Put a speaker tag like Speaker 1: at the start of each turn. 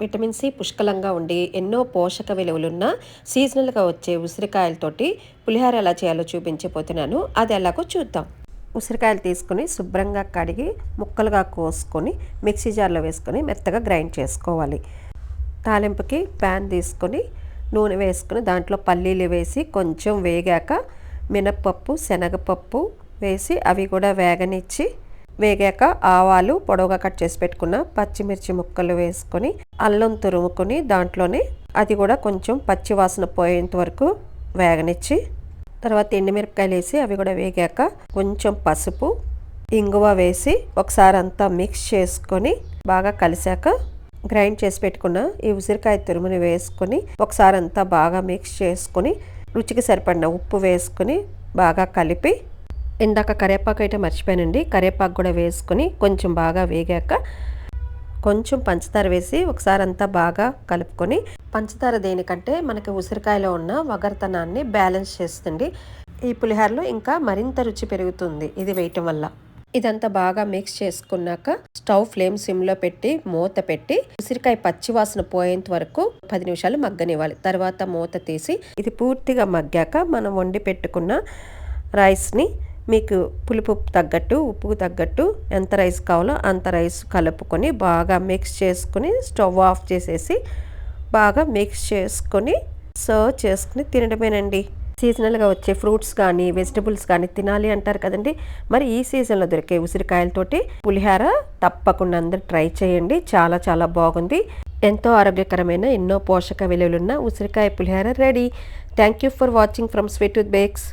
Speaker 1: Vitamin C పుష్కలంగా ఉండి ఎన్నో పోషక విలువలున్న సీజనల్గా వచ్చే ఉసిరికాయలతోటి పులిహోర ఎలా చేయాలో చూపించిపోతున్నాను అది ఎలాగో చూద్దాం. ఉసిరికాయలు తీసుకుని శుభ్రంగా కడిగి ముక్కలుగా కోసుకొని మిక్సీ జార్లో వేసుకొని మెత్తగా గ్రైండ్ చేసుకోవాలి. తాలింపుకి ప్యాన్ తీసుకొని నూనె వేసుకుని దాంట్లో పల్లీలు వేసి కొంచెం వేగాక మినప్పప్పు శనగపప్పు వేసి అవి కూడా వేగనిచ్చి వేగాక ఆవాలు పొడవుగా కట్ చేసి పెట్టుకున్న పచ్చిమిర్చి ముక్కలు వేసుకొని అల్లం తురుముకొని దాంట్లోనే అది కూడా కొంచెం పచ్చి వాసన పోయేంత వరకు వేగనిచ్చి తర్వాత ఎండుమిరపకాయలు వేసి అవి కూడా వేగాక కొంచెం పసుపు ఇంగువ వేసి ఒకసారి అంతా మిక్స్ చేసుకొని బాగా కలిసాక గ్రైండ్ చేసి పెట్టుకున్న ఈ ఉసిరికాయ తురుముని వేసుకొని ఒకసారి అంతా బాగా మిక్స్ చేసుకొని రుచికి సరిపడిన ఉప్పు వేసుకొని బాగా కలిపి ఇందాక కరివేపాకు అయితే మర్చిపోయానండి. కరివేపాకు కూడా వేసుకొని కొంచెం బాగా వేగాక కొంచెం పంచదార వేసి ఒకసారి అంతా బాగా కలుపుకొని పంచదార దేనికంటే మనకి ఉసిరికాయలో ఉన్న వగరతనాన్ని బ్యాలెన్స్ చేస్తుంది. ఈ పులిహోరలో ఇంకా మరింత రుచి పెరుగుతుంది ఇది వేయటం వల్ల. ఇదంతా బాగా మిక్స్ చేసుకున్నాక స్టవ్ ఫ్లేమ్ సిమ్లో పెట్టి మూత పెట్టి ఉసిరికాయ పచ్చి వాసన పోయేంత వరకు పది నిమిషాలు మగ్గనివ్వాలి. తర్వాత మూత తీసి ఇది పూర్తిగా మగ్గాక మనం వండి పెట్టుకున్న రైస్ని మీకు పులుపు తగ్గట్టు ఉప్పుకు తగ్గట్టు ఎంత రైస్ కావాలో అంత రైస్ కలుపుకొని బాగా మిక్స్ చేసుకుని స్టవ్ ఆఫ్ చేసేసి బాగా మిక్స్ చేసుకొని సర్వ్ చేసుకుని తినడమేనండి. సీజనల్గా వచ్చే ఫ్రూట్స్ కానీ వెజిటబుల్స్ కానీ తినాలి అంటారు కదండి. మరి ఈ సీజన్లో దొరికే ఉసిరికాయలతోటి పులిహార తప్పకుండా అందరు ట్రై చేయండి. చాలా చాలా బాగుంది. ఎంతో ఆరోగ్యకరమైన ఎన్నో పోషక విలువలున్న ఉసిరికాయ పులిహార ready. Thank you for watching from sweet with bakes